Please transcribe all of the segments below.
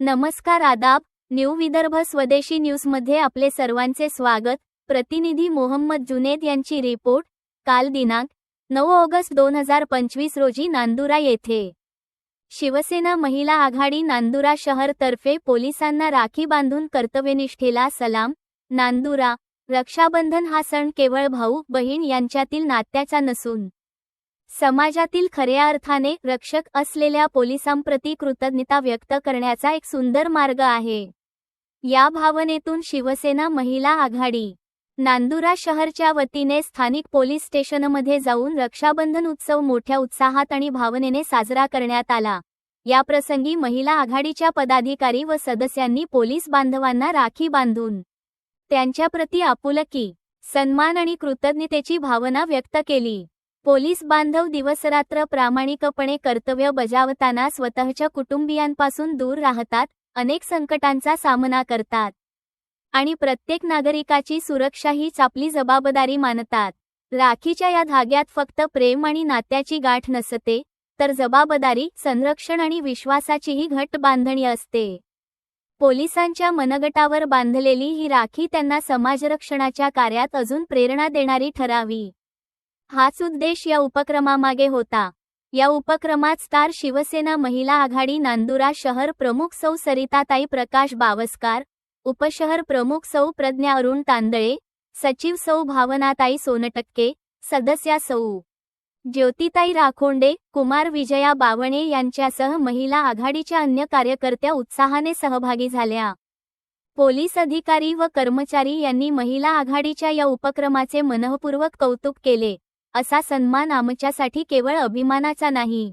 नमस्कार आदाब न्यू विदर्भ स्वदेशी न्यूजमध्ये आपले सर्वांचे स्वागत. प्रतिनिधी मोहम्मद जुनेद यांची रिपोर्ट काल दिनांक नऊ ऑगस्ट दोन हजार पंचवीस रोजी नांदुरा येथे. शिवसेना महिला आघाडी नांदुरा शहरतर्फे पोलिसांना राखी बांधून कर्तव्यनिष्ठेला सलाम नांदुरा रक्षाबंधन हा सण केवळ भाऊ बहीण यांच्यातील नात्याचा नसून समाजातील खऱ्या अर्थाने रक्षक असलेल्या पोलिसांप्रती कृतज्ञता व्यक्त करण्याचा एक सुंदर मार्ग आहे. या भावनेतून शिवसेना महिला आघाडी नांदुरा शहरच्या वतीने स्थानिक पोलीस स्टेशनमध्ये जाऊन रक्षाबंधन उत्सव मोठ्या उत्साहात आणि भावनेने साजरा करण्यात आला. याप्रसंगी महिला आघाडीच्या पदाधिकारी व सदस्यांनी पोलीस बांधवांना राखी बांधून त्यांच्याप्रती आपुलकी सन्मान आणि कृतज्ञतेची भावना व्यक्त केली. पोलीस बांधव दिवसरात्र प्रामाणिकपणे कर्तव्य बजावताना स्वतःच्या कुटुंबियांपासून दूर राहतात अनेक संकटांचा सामना करतात. आणि प्रत्येक नागरिकाची सुरक्षा हीच आपली जबाबदारी मानतात. राखीच्या या धाग्यात फक्त प्रेम आणि नात्याची गाठ नसते तर जबाबदारी संरक्षण आणि विश्वासाचीही घट बांधणी असते. पोलिसांच्या मनगटावर बांधलेली ही राखी त्यांना समाजरक्षणाच्या कार्यात अजून प्रेरणा देणारी ठरावी. हाच उद्देश या उपक्रमामागे होता. या उपक्रमात स्टार शिवसेना महिला आघाडी नांदुरा शहर प्रमुख सौ सरिताताई प्रकाश बावस्कार उपशहर प्रमुख सौ प्रज्ञा अरुण तांदळे सचिव सौ भावनाताई सोनटक्के सदस्या सौ ज्योतिताई राखोंडे कुमार विजया बावणे यांच्यासह महिला आघाडीच्या अन्य कार्यकर्त्या उत्साहाने सहभागी झाल्या. पोलीस अधिकारी व कर्मचारी यांनी महिला आघाडीच्या या उपक्रमाचे मनःपूर्वक कौतुक केले असा सन्मान आमच्यासाठी केवळ अभिमानाचा नाही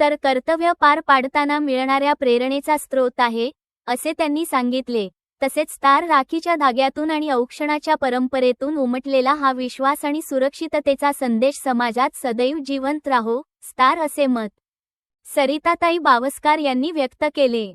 तर कर्तव्य पार पाडताना मिळणाऱ्या प्रेरणेचा स्रोत आहे असे त्यांनी सांगितले. तसेच तार राखीच्या धाग्यातून आणि औक्षणाच्या परंपरेतून उमटलेला हा विश्वास आणि सुरक्षिततेचा संदेश समाजात सदैव जिवंत राहो स्टार असे मत. सरिताताई बावस्कार यांनी व्यक्त केले.